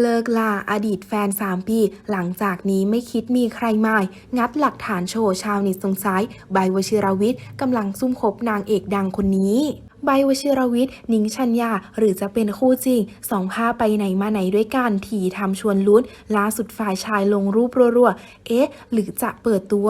เลิกลาอดีตแฟน 3 ปี หลังจากนี้ไม่คิดมีใครใหม่ งัดหลักฐานโชว์ชาวเน็ตสงสัย ใบวชิรวิทย์กำลังซุ่มคบนางเอกดังคนนี้ ใบวชิรวิทย์นิงชัญญา หรือจะเป็นคู่จริงสองภาไปไหนมาไหนด้วยกันทีทำชวนลุ้นล่าสุดฝ่ายชายลงรูปรัวๆ เอ๊ะ หรือจะเปิดตัว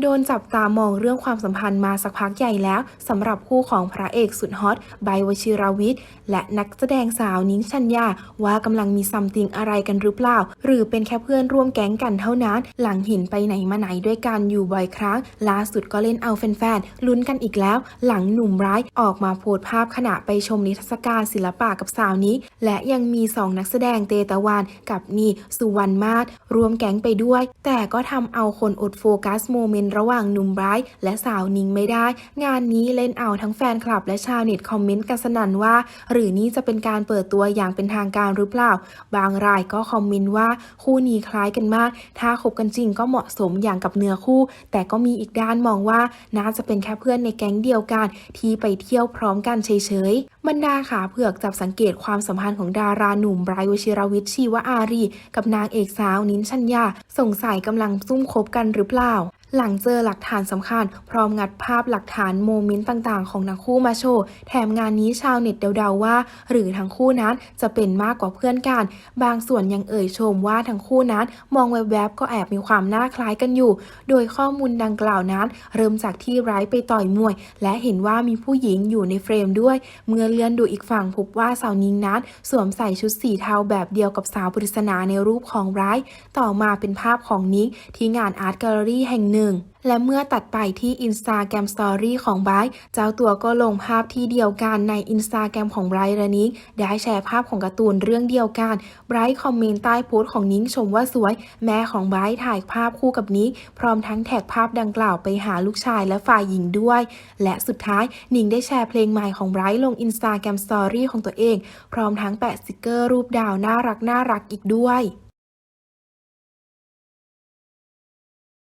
โดนจับตามองเรื่องความสัมพันธ์มาสักพักใหญ่แล้วสำหรับคู่ของพระเอกสุดฮอตใบวชิรวิทย์และนักแสดงสาวนิ้งชัญญา ว่ากำลังมีซัมติงอะไรกันหรือเปล่า หรือเป็นแค่เพื่อนร่วมแก๊งกันเท่านั้น หลังเหินไปไหนมาไหนด้วยกันอยู่บ่อยครั้งล่าสุดก็เล่นเอาแฟนๆลุ้นกันอีกแล้ว หลังหนุ่มร้ายออกมาโพสต์ภาพขณะไปชมนิทรรศการศิลปะกับสาวนี้ และยังมีสองนักแสดงเตตะวันกับนีสุวรรณมาศรวมแก๊งไปด้วย แต่ก็ทำเอาคนอดโฟกัสโมเมนต์ระหว่างหนุ่มไร้ายและสาวนิงไม่ได้ งานนี้เล่นเอาทั้งแฟนคลับและชาวเน็ตคอมเมนต์กันสนั่นว่า หรือนี่จะเป็นการเปิดตัวอย่างเป็นทางการหรือเปล่า บางรายก็คอมเมนต์ว่าคู่นี้คล้ายกันมาก ถ้าคบกันจริงก็เหมาะสมอย่างกับเนื้อคู่ แต่ก็มีอีกด้านมองว่าน่าจะเป็นแค่เพื่อนในแก๊งเดียวกัน ที่ไปเที่ยวพร้อมกันเฉยๆบรรดาขาเผือกจับสังเกตความสัมพันธ์ของดาราหนุ่มไบรท์วชิรวิทย์ชีวอารี กับนางเอกสาวนิ้นชัญญาสงสัยกำลังซุ่มคบกันหรือเปล่า หลังเจอหลักฐานสำคัญ พร้อมงัดภาพหลักฐานโมเมนต์ต่างๆ ของทั้งคู่มาโชว์ แถมงานนี้ชาวเน็ตเดาๆว่า หรือทั้งคู่นั้นจะเป็นมากกว่าเพื่อนกัน บางส่วนยังเอ่ยชมว่าทั้งคู่นั้น มองแวบๆก็แอบมีความน่าคล้ายกันอยู่ โดยข้อมูลดังกล่าวนั้น เริ่มจากที่ไร้ไปต่อยมวย และเห็นว่ามีผู้หญิงอยู่ในเฟรมด้วย เมื่อเลื่อนดูอีกฝั่งพบว่าสาวนิงนั้น สวมใส่ชุดสีเทาแบบเดียวกับสาวปริศนาในรูปของไร้ต่อมาเป็นภาพของนิกที่งานอาร์ตแกลเลอรี่แห่งหนึ่งและเมื่อตัดไปที่ Instagram Story ของไบรท์เจ้าตัวก็ลงภาพที่เดียวกันใน Instagram ของไบรท์และนิกได้แชร์ภาพของการ์ตูนเรื่องเดียวกันไบรท์คอมเมนต์ใต้โพสต์ของนิกชมว่าสวย แม่ของไบรท์ถ่ายภาพคู่กับนิกพร้อมทั้งแท็กภาพดังกล่าวไปหาลูกชายและฝ่ายหญิงด้วย และสุดท้ายนิงได้แชร์เพลงใหม่ของไบรท์ลง Instagram Story ของตัวเอง พร้อมทั้งแปะสติกเกอร์รูปดาวน่ารักน่ารักอีกด้วย